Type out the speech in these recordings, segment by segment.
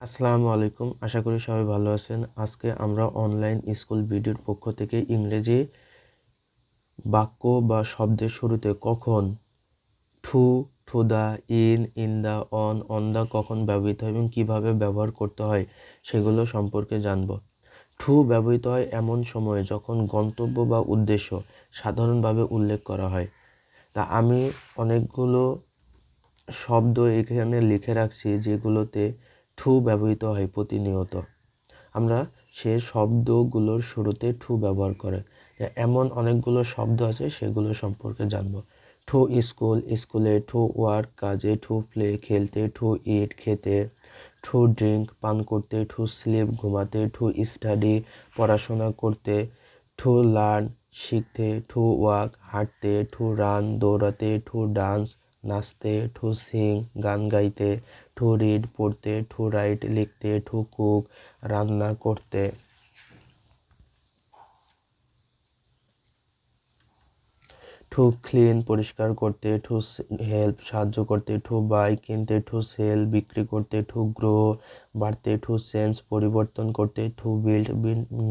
আসসালামু আলাইকুম। আশা করি সবাই ভালো আছেন। আজকে আমরা অনলাইন স্কুল ভিডিওর পক্ষ থেকে ইংরেজি বাক্য বা শব্দের শুরুতে কখন to to the in in the on on the কখন ব্যবহৃত হয় এবং কীভাবে ব্যবহার করতে হয় সেগুলো সম্পর্কে জানব। ঠু ব্যবহৃত হয় এমন সময়ে যখন গন্তব্য বা উদ্দেশ্য সাধারণভাবে উল্লেখ করা হয়। তা আমি অনেকগুলো শব্দ এখানে লিখে রাখছি যেগুলোতে ঠু ব্যবহৃত হয় প্রতিনিয়ত। আমরা সে শব্দগুলোর শুরুতে ঠু ব্যবহার করে। এমন অনেকগুলো শব্দ আছে, সেগুলো সম্পর্কে জানব। ঠু স্কুল, স্কুলে ঠু ওয়ার্ক, কাজে ঠু প্লে, খেলতে ঠু ইট, খেতে ঠু ড্রিঙ্ক, পান করতে ঠু স্লিপ, ঘুমাতে ঠু স্টাডি, পড়াশোনা করতে ঠু লার্ন, শিখতে ঠু ওয়াক, হাঁটতে ঠু রান, দৌড়াতে ঠু ডান্স নাচতে, ঠু সিং, গান গাইতে, ঠু রিড, পড়তে, ঠু রাইট, লিখতে, ঠু কুক, রান্না করতে। টু ক্লিন পরিষ্কার করতে টু হেল্প সাহায্য করতে টু বাই কিনতে টু সেল বিক্রি করতে টু গ্রো বাড়তে টু সেন্স পরিবর্তন করতে টু বিল্ড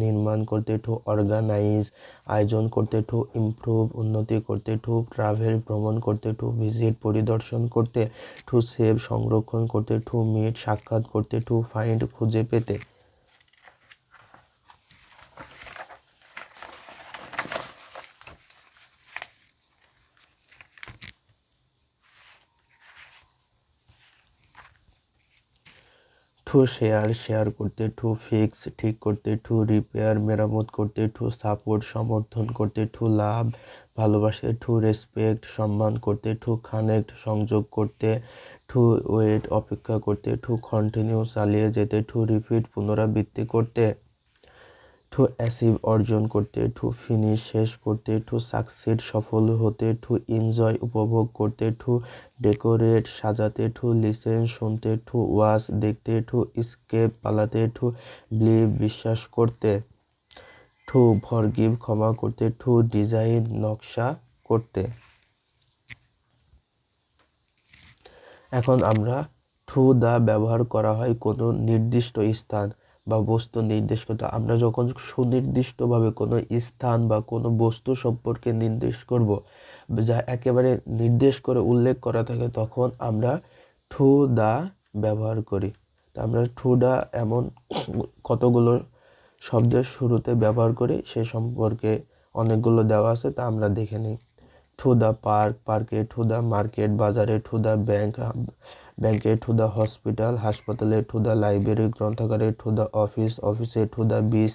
নির্মাণ করতে টু অর্গানাইজ আয়োজন করতে টু ইমপ্রুভ উন্নতি করতে টু ট্রাভেল ভ্রমণ করতে টু ভিজিট পরিদর্শন করতে টু সেভ সংরক্ষণ করতে টু মিট সাক্ষাৎ করতে টু ফাইন্ড খুঁজে পেতে টু শেয়ার শেয়ার করতে টু ফিক্স ঠিক করতে টু রিপেয়ার মেরামত করতে টু সাপোর্ট সমর্থন করতে ঠু লাভ, ভালোবাসে টু রেসপেক্ট সম্মান করতে ঠু কানেক্ট সংযোগ করতে টু ওয়েট অপেক্ষা করতে ঠু কন্টিনিউ চালিয়ে যেতে টু রিপিট পুনরাবৃত্তি করতে। টু অ্যাচিভ অর্জন করতে টু ফিনিশ শেষ করতে টু সাকসিড সফল হতে টু এনজয় উপভোগ করতে টু ডেকোরেট সাজাতে টু লিসেন শুনতে টু ওয়াচ দেখতে টু স্কেপ পালাতে টু বিলিভ বিশ্বাস করতে টু ফরগিভ ক্ষমা করতে টু ডিজাইন নকশা করতে। এখন আমরা টু দা ব্যবহার করা হয় কোনো নির্দিষ্ট স্থান। বা বস্তু নির্দেশ করতে আমরা যখন সুনির্দিষ্টভাবে কোনো স্থান বা কোনো বস্তু সম্পর্কে নির্দেশ করব, যা একেবারে নির্দেশ করে উল্লেখ করা থাকে, তখন আমরা ঠু দা ব্যবহার করি। তা আমরা ঠু দা এমন কতগুলো শব্দের শুরুতে ব্যবহার করি, সে সম্পর্কে অনেকগুলো দেওয়া আছে, তা আমরা দেখে নিই। ঠু দা পার্ক, পার্কে ঠু দা মার্কেট, বাজারে ঠু দা ব্যাংক ব্যাংকে টু দ্য হসপিটাল, হাসপাতালে টু দ্য লাইব্রেরি, গ্রন্থাগারে টু দ্য অফিস, অফিসে টু দ্য বিচ,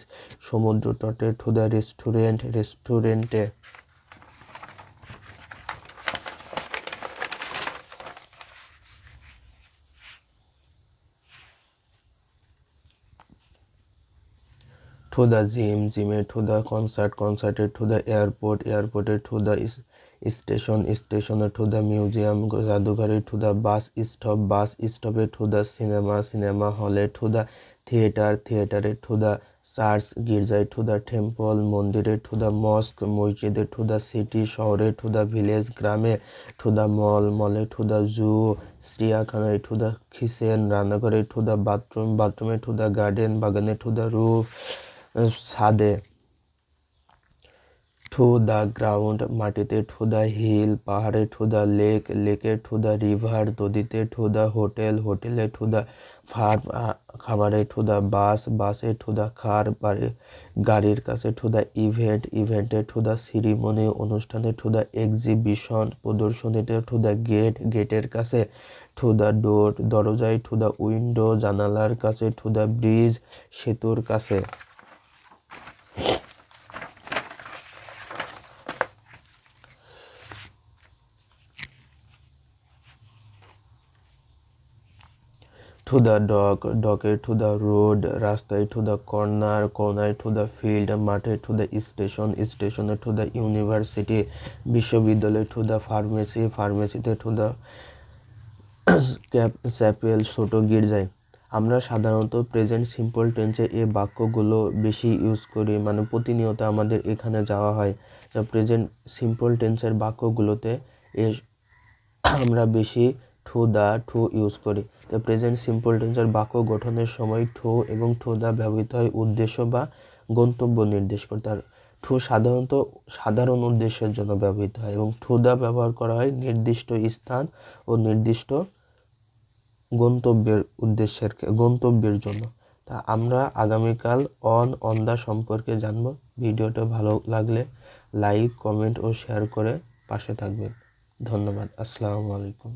সমুদ্র তটে টু দ্য রেস্টুরেন্ট, রেস্টুরেন্টে। টু দ্য জিম, জিমে টু দ্য কনসার্ট, কনসার্টে টু দ্য এয়ারপোর্ট, এয়ারপোর্টে টু দ্য স্টেশন স্টেশনে টু দ্য মিউজিয়াম জাদুঘরে to the bus stop bus স্টপে to the cinema cinema হলে টু দ্য থিয়েটার থিয়েটারে টু দ্য চার্চ গির্জায় to the temple মন্দিরে to the mosque মসজিদে to the city শহরে to the village গ্রামে to the mall মলে to the zoo চিড়িয়াখানায় to the kitchen রান্নাঘরে টু দ্য বাথরুম বাথরুমে টু দ্য গার্ডেন বাগানে টু দ্য রুফ ছাদে টু দ্য গ্রাউন্ড মাটিতে টু দ্য হিল পাহাড়ে টু দ্য লেক লেকে টু দ্য রিভার নদীতে টু দ্য হোটেল হোটেলে টু দ্য ফার্ম খামারে টু দ্য বাস বাসে টু দ্য বাড়ি গাড়ির কাছে টু দ্য ইভেন্ট ইভেন্টে টু দ্য সিরিমনি অনুষ্ঠানে টু দ্য এক্সিবিশন প্রদর্শনীতে টু দ্য গেট গেটের কাছে টু দ্য ডোর দরজায় টু দ্য উইন্ডো জানালার কাছে টু দ্য ব্রিজ সেতুর কাছে টু দ্য ডক ডকে টু দ্য রোড রাস্তায় to the corner corner to the field মাঠে টু দ্য স্টেশন স্টেশনে টু দ্য ইউনিভার্সিটি বিশ্ববিদ্যালয় টু দ্য ফার্মেসি ফার্মেসিতে টু দ্য চ্যাপেল ছোটো গির্জায়। আমরা সাধারণত প্রেজেন্ট সিম্পল টেন্সে এই বাক্যগুলো বেশি ইউজ করি মানে প্রতিনিয়ত আমাদের এখানে যাওয়া হয়। প্রেজেন্ট সিম্পল টেন্সের বাক্যগুলোতে এ আমরা বেশি ঠু দা ঠু ইউজ করি। তো প্রেজেন্ট সিম্পল টেন্সের বাক্য গঠনের সময় ঠু এবং ঠু দা ব্যবহৃত হয় উদ্দেশ্য বা গন্তব্য নির্দেশ করতে আর ঠু সাধারণত সাধারণ উদ্দেশ্যের জন্য ব্যবহৃত হয় এবং ঠু দা ব্যবহার করা হয় নির্দিষ্ট স্থান ও নির্দিষ্ট গন্তব্যের উদ্দেশ্যের গন্তব্যের জন্য। তা আমরা আগামীকাল অন অন দা সম্পর্কে জানব। ভিডিওটা ভালো লাগলে লাইক, কমেন্ট ও শেয়ার করে পাশে থাকবেন। ধন্যবাদ। আসসালামু আলাইকুম।